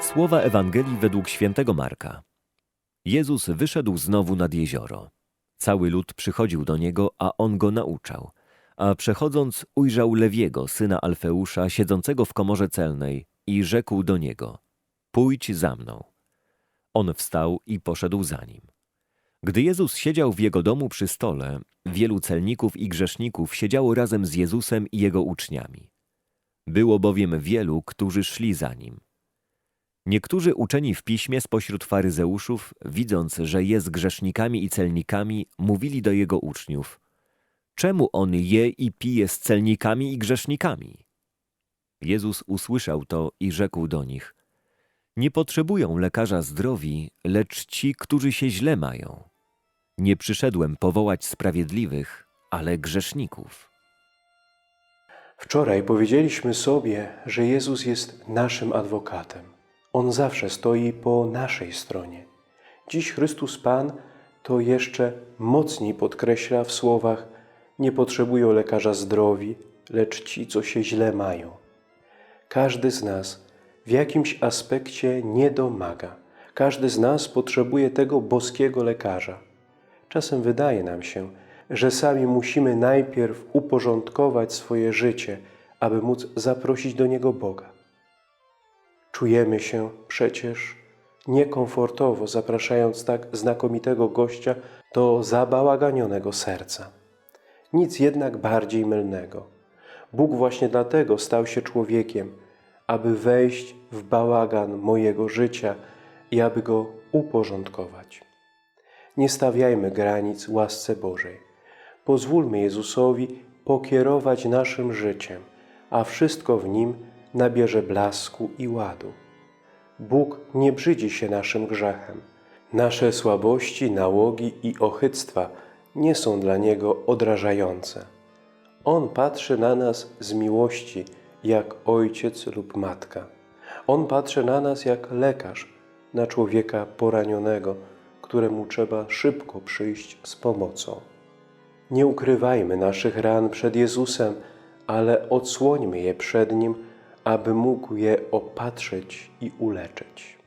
Słowa Ewangelii według świętego Marka. Jezus wyszedł znowu nad jezioro. Cały lud przychodził do niego, a on go nauczał. A przechodząc, ujrzał Lewiego, syna Alfeusza, siedzącego w komorze celnej i rzekł do niego: Pójdź za mną. On wstał i poszedł za nim. Gdy Jezus siedział w jego domu przy stole, wielu celników i grzeszników siedziało razem z Jezusem i jego uczniami. Było bowiem wielu, którzy szli za nim. Niektórzy uczeni w piśmie spośród faryzeuszów, widząc, że jest grzesznikami i celnikami, mówili do jego uczniów: Czemu on je i pije z celnikami i grzesznikami? Jezus usłyszał to i rzekł do nich: Nie potrzebują lekarza zdrowi, lecz ci, którzy się źle mają. Nie przyszedłem powołać sprawiedliwych, ale grzeszników. Wczoraj powiedzieliśmy sobie, że Jezus jest naszym adwokatem. On zawsze stoi po naszej stronie. Dziś Chrystus Pan to jeszcze mocniej podkreśla w słowach: Nie potrzebują lekarza zdrowi, lecz ci, co się źle mają. Każdy z nas w jakimś aspekcie nie domaga. Każdy z nas potrzebuje tego boskiego lekarza. Czasem wydaje nam się, że sami musimy najpierw uporządkować swoje życie, aby móc zaprosić do niego Boga. Czujemy się przecież niekomfortowo, zapraszając tak znakomitego gościa do zabałaganionego serca. Nic jednak bardziej mylnego. Bóg właśnie dlatego stał się człowiekiem, aby wejść w bałagan mojego życia i aby go uporządkować. Nie stawiajmy granic łasce Bożej. Pozwólmy Jezusowi pokierować naszym życiem, a wszystko w nim nabierze blasku i ładu. Bóg nie brzydzi się naszym grzechem. Nasze słabości, nałogi i ochyctwa nie są dla Niego odrażające. On patrzy na nas z miłości, jak ojciec lub matka. On patrzy na nas jak lekarz, na człowieka poranionego, któremu trzeba szybko przyjść z pomocą. Nie ukrywajmy naszych ran przed Jezusem, ale odsłońmy je przed Nim, aby mógł je opatrzyć i uleczyć.